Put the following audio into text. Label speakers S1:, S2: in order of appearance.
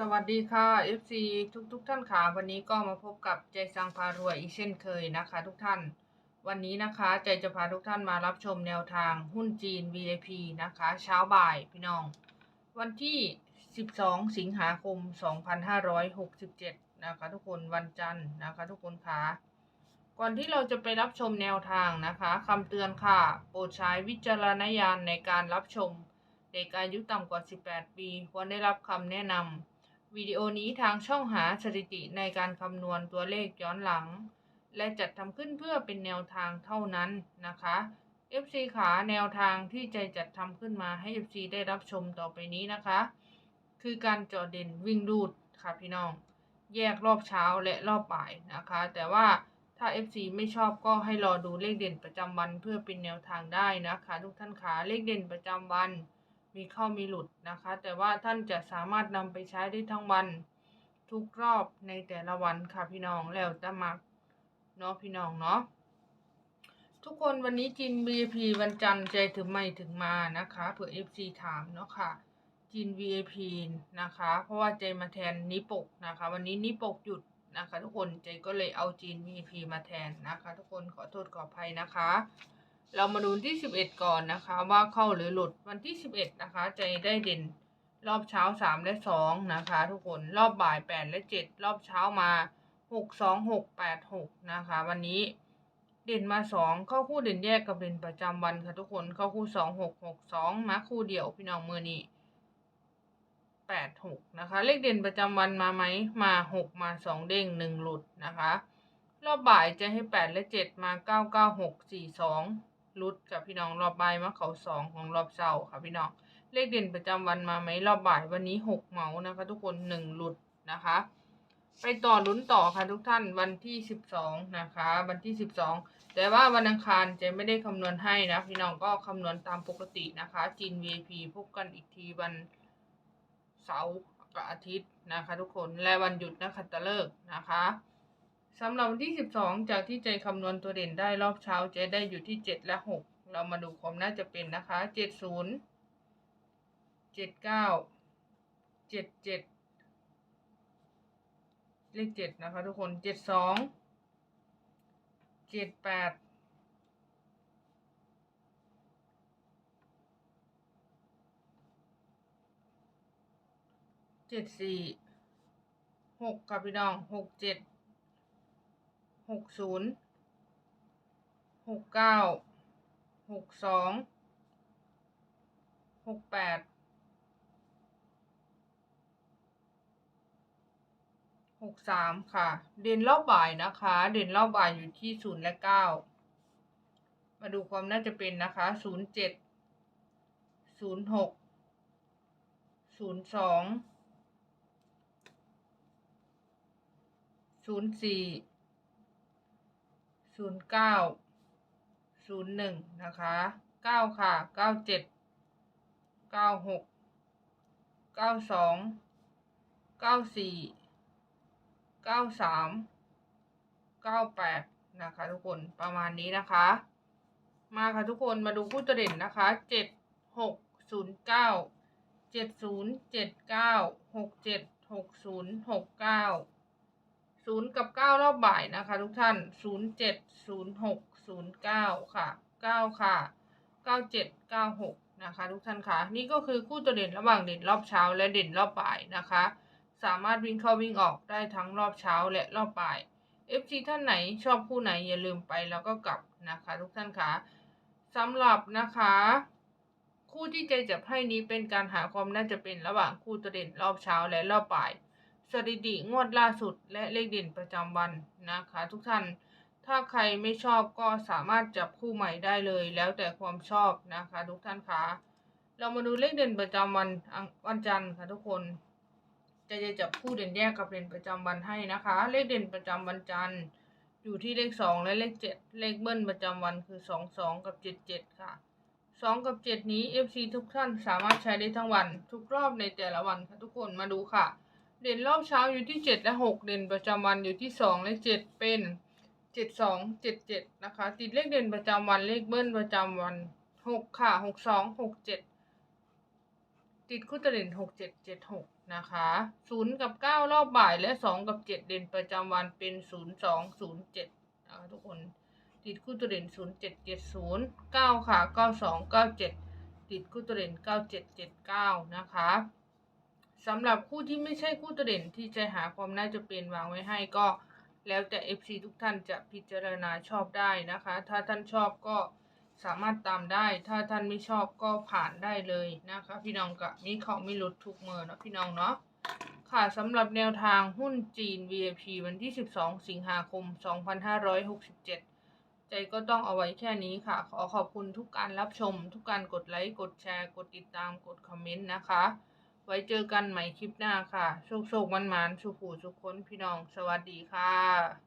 S1: สวัสดีค่ะ FC ทุกทุกๆท่านค่ะ วันนี้ก็มาพบกับใจสังพารวยอีกเช่นเคยนะคะ ทุกท่าน วันนี้นะคะใจจะพาทุกท่านมารับชมแนวทางหุ้นจีน VIP นะคะ เช้าบ่ายพี่น้อง วันที่ 12 สิงหาคม 2567 นะคะ ทุกคนวันจันทร์นะคะ ทุกคนค่ะก่อนที่เราจะไปรับชมแนวทางนะคะคำเตือนค่ะ โปรดใช้วิจารณญาณในการรับชม เด็กอายุต่ำกว่า 18 ปี ควรได้รับคำแนะนำ วิดีโอนี้ทางช่องหาสถิติในการคำนวณตัวเลขย้อนหลัง และจัดทำขึ้นเพื่อเป็นแนวทางเท่านั้นนะคะ FC ขาแนวทางที่ใจจัดทำขึ้นมาให้ FC ได้รับชมต่อไปนี้นะคะ คือการเจาะเด่นวิ่งรูดค่ะพี่น้อง แยกรอบเช้าและรอบบ่ายนะคะ แต่ว่าถ้า FC ไม่ชอบก็ให้รอดูเลขเด่นประจำวันเพื่อเป็นแนวทางได้นะคะ ทุกท่านขาเลขเด่นประจำวัน มีเข้ามีหลุดนะคะ แต่ว่าท่านจะสามารถนำไปใช้ได้ทั้งวันทุกรอบในแต่ละวันค่ะพี่น้องแล้วจะมักเนาะพี่น้องเนาะทุกคนวันนี้จีน VIP วันจันทร์ใจถึงไม่ถึงมานะคะเผื่อ FC ถามเนาะค่ะจีน VIP นะคะ เพราะว่าใจมาแทนนิปกนะคะ วันนี้นิปกหยุดนะคะ ทุกคนใจก็เลยเอาจีน VIP มาแทนนะคะ ทุกคนขอโทษขออภัยนะคะ เรามาดูที่ 11 ก่อนนะคะ ว่าเข้าหรือหลุดวันที่ 11 นะคะใจได้เด่นรอบเช้า 3 และ 2 นะคะ ทุกคนรอบบ่าย 8 และ 7 รอบเช้ามา 6 2 6 8 6 นะคะ วันนี้เด่นมา 2 เข้าคู่เด่นแยกกับเด่นประจำวันค่ะทุกคนเข้าคู่ 2 6 6 2 มาคู่เดียวพี่น้องมือนี้8 6 นะคะ เลขเด่นประจำวันมาไหมมา 6 มา 2 เด้ง 1 หลุดนะคะ รอบบ่ายจะให้ 8 และ 7 มา 9 9 6 4 2 รุดกับพี่น้องรอบบ่ายมาเขาสองของรอบเช้าค่ะพี่น้องเลขเด่นประจำวันมาไหมรอบบ่ายวันนี้หกเหมานะคะ ทุกคนหนึ่งหลุดนะคะ ไปต่อลุ้นต่อค่ะทุกท่านวันที่สิบสองนะคะ วันที่สิบสองแต่ว่าวันอังคารจะไม่ได้คำนวณให้นะพี่น้องก็คำนวณตามปกตินะคะ จีน VIP พบกันอีกทีวันเสาร์กับอาทิตย์นะคะ ทุกคนและวันหยุดนะคะตะเลิกษ์นะคะ สำหรับวันที่ 12 จากที่ใจคำนวณตัวเด่นได้รอบเช้าจได้อยู่ที่ 7 และ 6 เรามาดูความน่าจะเป็นนะคะ 70 79 77 เลข 7 นะคะทุกคน 72 78 74 6ค่ะพี่น้อง 67 หกศูนย์หกเก้าหกสองหกแปดหกสามค่ะ เด่นรอบบ่ายนะคะ เด่นรอบบ่ายอยู่ที่ศูนย์และเก้ามาดูความน่าจะเป็นนะคะศูนย์เจ็ดศูนย์หกศูนย์สองศูนย์สี่ ศูนย์เก้าศูนย์หนึ่งนะคะเก้าค่ะเก้าเจ็ดเก้าหกเก้าสองเก้าสี่เก้าสามเก้าแปดนะคะทุกคนประมาณนี้นะคะ มาค่ะทุกคนมาดูคู่ตัวเด่นนะคะเจ็ดหกศูนย์เก้าเจ็ดศูนย์เจ็ดเก้าหกเจ็ดหกศูนย์หกเก้า ศูนย์กับเก้ารอบบ่ายนะคะ ทุกท่านศูนย์เจ็ดศูนย์หกศูนย์เก้าค่ะเก้าค่ะเก้าเจ็ดเก้าหกนะคะ ทุกท่านค่ะ นี่ก็คือคู่ตัวเด่นระหว่างเด่นรอบเช้าและเด่นรอบบ่ายนะคะ สามารถวิ่งเข้าวิ่งออกได้ทั้งรอบเช้าและรอบบ่าย FC ท่านไหนชอบคู่ไหนอย่าลืมไปแล้วก็กลับนะคะ ทุกท่านค่ะสำหรับนะคะ คู่ที่ใจจับให้นี้เป็นการหาความน่าจะเป็นระหว่างคู่ตัวเด่นรอบเช้าและรอบบ่าย สถิติงวดล่าสุดและเลขเด่นประจำวันนะคะ ทุกท่าน ถ้าใครไม่ชอบก็สามารถจับคู่ใหม่ได้เลย แล้วแต่ความชอบนะคะ ทุกท่านคะเรามาดูเลขเด่นประจำวันวันจันทร์ค่ะทุกคน จะจะจับคู่เด่นแยกกับเด่นประจำวันให้นะคะ เลขเด่นประจำวันจันทร์อยู่ที่เลขสองและเลขเจ็ดเลขเบิ้ลประจำวันคือสองสองกับเจ็ดเจ็ดค่ะสองกับเจ็ดนี้ FC ทุกท่านสามารถใช้ได้ทั้งวัน ทุกรอบในแต่ละวันค่ะทุกคนมาดูค่ะ เด่นรอบเช้าอยู่ที่เจ็ดและหกเด่นประจำวันอยู่ที่สองและเจ็ดเป็นเจ็ดสองเจ็ดเจ็ดนะคะ ติดเลขเด่นประจำวันเลขเบิ้ลประจำวันหกค่ะหกสองหกเจ็ดติดคู่ตัวเด่นหกเจ็ดเจ็ดหกนะคะศูนย์กับเก้ารอบบ่ายและสองกับเจ็ดเด่นประจำวันเป็นศูนย์สองศูนย์เจ็ดนะคะทุกคนติดคู่ตัวเด่นศูนย์เจ็ดเจ็ดศูนย์เก้าค่ะเก้าสองเก้าเจ็ดติดคู่ตัวเด่นเก้าเจ็ดเจ็ดเก้านะคะ สำหรับคู่ที่ไม่ใช่คู่ตัวเด่นที่จะหาความน่าจะเป็นวางไว้ให้ก็แล้วแต่ FC ทุกท่านจะพิจารณาชอบได้นะคะ ถ้าท่านชอบก็สามารถตามได้ ถ้าท่านไม่ชอบก็ผ่านได้เลยนะคะ พี่น้องกะมีเขาไม่ลดทุกเมื่อนะพี่น้องเนาะค่ะสำหรับแนวทางหุ้นจีน VIP วันที่ 12 สิงหาคม 2567 ใจก็ต้องเอาไว้แค่นี้ค่ะ ขอขอบคุณทุกการรับชม ทุกการกดไลค์ กดแชร์ กดติดตาม กดคอมเมนต์นะคะ ไว้เจอกันใหม่คลิปหน้าค่ะ โชคโชคมันมันสุขูสุขคนพี่น้อง สวัสดีค่ะ